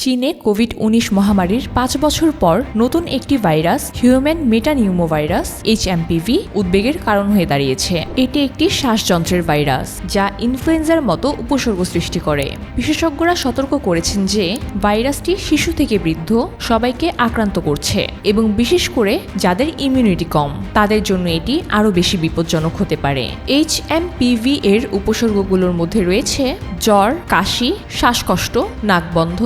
চীনে কোভিড উনিশ মহামারীর পাঁচ বছর পর নতুন একটি virus, human metapneumovirus HMPV উদ্বেগের কারণ হয়ে দাঁড়িয়েছে। এটি একটি শ্বাসযন্ত্রের ভাইরাস, যা ইনফ্লুয়েঞ্জার মতো উপসর্গ সৃষ্টি করে। বিশেষজ্ঞরা সতর্ক করেছেন যে, ভাইরাসটি শিশু থেকে বৃদ্ধ, সবাইকে আক্রান্ত করছে এবং বিশেষ করে যাদের ইমিউনিটি কম, তাদের জন্য এটি আরও বেশি বিপজ্জনক হতে পারে। এইচএমপিভি এর উপসর্গগুলোর মধ্যে রয়েছে জ্বর, কাশি, শ্বাসকষ্ট, নাক বন্ধ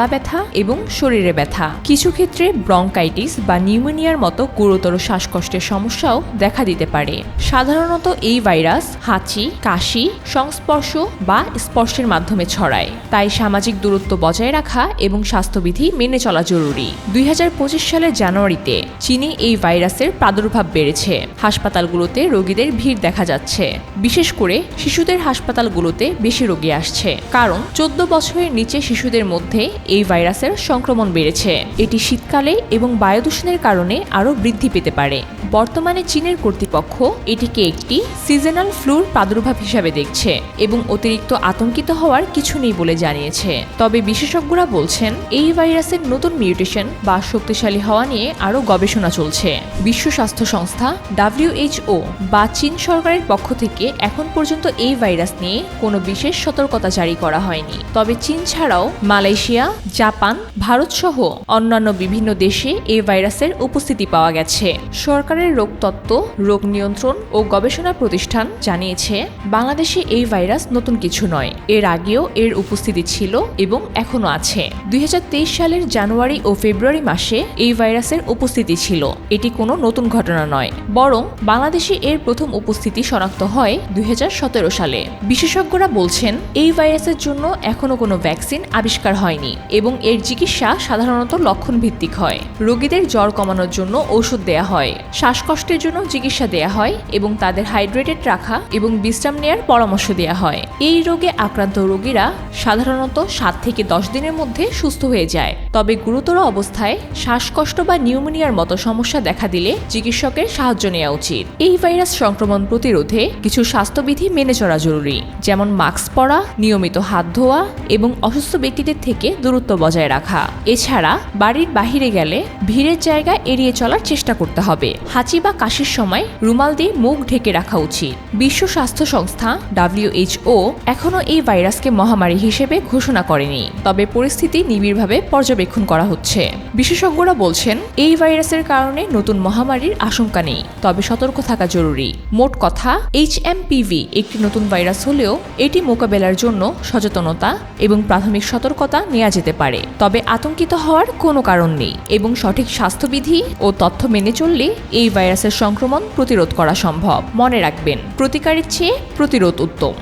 গলা ব্যথা এবং শরীরে ব্যথা। কিছু ক্ষেত্রে ব্রঙ্কাইটিস বা নিউমোনিয়ার মতো গুরুতর শ্বাসকষ্টের সমস্যাও দেখা দিতে পারে। সাধারণত এই ভাইরাস হাঁচি, কাশি, সংস্পর্শ বা স্পর্শের মাধ্যমে ছড়ায়। তাই সামাজিক দূরত্ব বজায় রাখা এবং স্বাস্থ্যবিধি মেনে চলা জরুরি। দুই হাজার পঁচিশ সালের জানুয়ারিতে চীনে এই ভাইরাসের প্রাদুর্ভাব বেড়েছে। হাসপাতালগুলোতে রোগীদের ভিড় দেখা যাচ্ছে। বিশেষ করে শিশুদের হাসপাতালগুলোতে বেশি রোগী আসছে। কারণ চোদ্দ বছরের নিচে শিশুদের মধ্যে এই ভাইরাসের সংক্রমণ বেড়েছে। এটি শীতকালে এবং বায়ুদূষণের কারণে আরও বৃদ্ধি পেতে পারে। বর্তমানে চীনের কর্তৃপক্ষ এটিকে একটি সিজনাল ফ্লুর প্রাদুর্ভাব হিসাবে দেখছে এবং অতিরিক্ত আতঙ্কিত হওয়ার কিছু নেই বলে জানিয়েছে। তবে বিশেষজ্ঞরা বলছেন, এই ভাইরাসের নতুন মিউটেশন বা শক্তিশালী হওয়া নিয়ে আরও গবেষণা চলছে। বিশ্ব স্বাস্থ্য সংস্থা ডাব্লিউএইচও বা চীন সরকারের পক্ষ থেকে এখন পর্যন্ত এই ভাইরাস নিয়ে কোনো বিশেষ সতর্কতা জারি করা হয়নি। তবে চীন ছাড়াও মালয়েশিয়া জাপান, ভারত সহ অন্যান্য বিভিন্ন দেশে এই ভাইরাসের উপস্থিতি পাওয়া গেছে। সরকারের রোগতত্ত্ব রোগ নিয়ন্ত্রণ ও গবেষণা প্রতিষ্ঠান জানিয়েছে, বাংলাদেশে এই ভাইরাস নতুন কিছু নয়। এর আগেও এর উপস্থিতি ছিল এবং এখনও আছে। দুই হাজার তেইশ সালের জানুয়ারি ও ফেব্রুয়ারি মাসে এই ভাইরাসের উপস্থিতি ছিল। এটি কোনো নতুন ঘটনা নয়, বরং বাংলাদেশে এর প্রথম উপস্থিতি শনাক্ত হয় দুই হাজার সতেরো সালে। বিশেষজ্ঞরা বলছেন, এই ভাইরাসের জন্য এখনও কোনো ভ্যাকসিন আবিষ্কার হয়নি। এবং এর চিকিৎসা সাধারণত লক্ষণ ভিত্তিক হয়। রোগীদের জ্বর কমানোর জন্য ওষুধ দেয়া হয়। শ্বাসকষ্টের জন্য চিকিৎসা দেয়া হয় এবং তাদের হাইড্রেটেড রাখা এবং বিশ্রাম নেয়ার পরামর্শ দেয়া হয়। এই রোগে আক্রান্ত রোগীরা সাধারণত সাত থেকে দশ দিনের মধ্যে সুস্থ হয়ে যায়। তবে গুরুতর অবস্থায় শ্বাসকষ্ট বা নিউমোনিয়ার মতো সমস্যা দেখা দিলে চিকিৎসকের সাহায্য নেওয়া উচিত। এই ভাইরাস সংক্রমণ প্রতিরোধে কিছু স্বাস্থ্যবিধি মেনে চলা জরুরি, যেমন মাস্ক পরা, নিয়মিত হাত ধোয়া এবং অসুস্থ ব্যক্তিদের থেকে দূরত্ব বজায় রাখা। এছাড়া বাড়ির বাহিরে গেলে ভিড়ের জায়গা এড়িয়ে চলার চেষ্টা করতে হবে। হাঁচি বা কাশির সময় রুমাল দিয়ে মুখ ঢেকে রাখা উচিত। বিশ্ব স্বাস্থ্য সংস্থা ডাব্লিউএইচও এখনও এই ভাইরাসকে মহামারী হিসেবে ঘোষণা করেনি। তবে পরিস্থিতি নিবিড়ভাবে পর্যবেক্ষণ করা হচ্ছে। বিশেষজ্ঞরা বলছেন, এই ভাইরাসের কারণে নতুন মহামারীর আশঙ্কা নেই, তবে সতর্ক থাকা জরুরি। মোট কথা এইচএমপিভি একটি নতুন ভাইরাস হলেও এটি মোকাবেলার জন্য সচেতনতা এবং প্রাথমিক সতর্কতা নেওয়া যেতে পারে। তবে আতঙ্কিত হওয়ার কোনো কারণ নেই এবং সঠিক স্বাস্থ্যবিধি ও তথ্য মেনে চললে এই ভাইরাসের সংক্রমণ প্রতিরোধ করা সম্ভব। মনে রাখবেন, প্রতিকারের চেয়ে প্রতিরোধ উত্তম।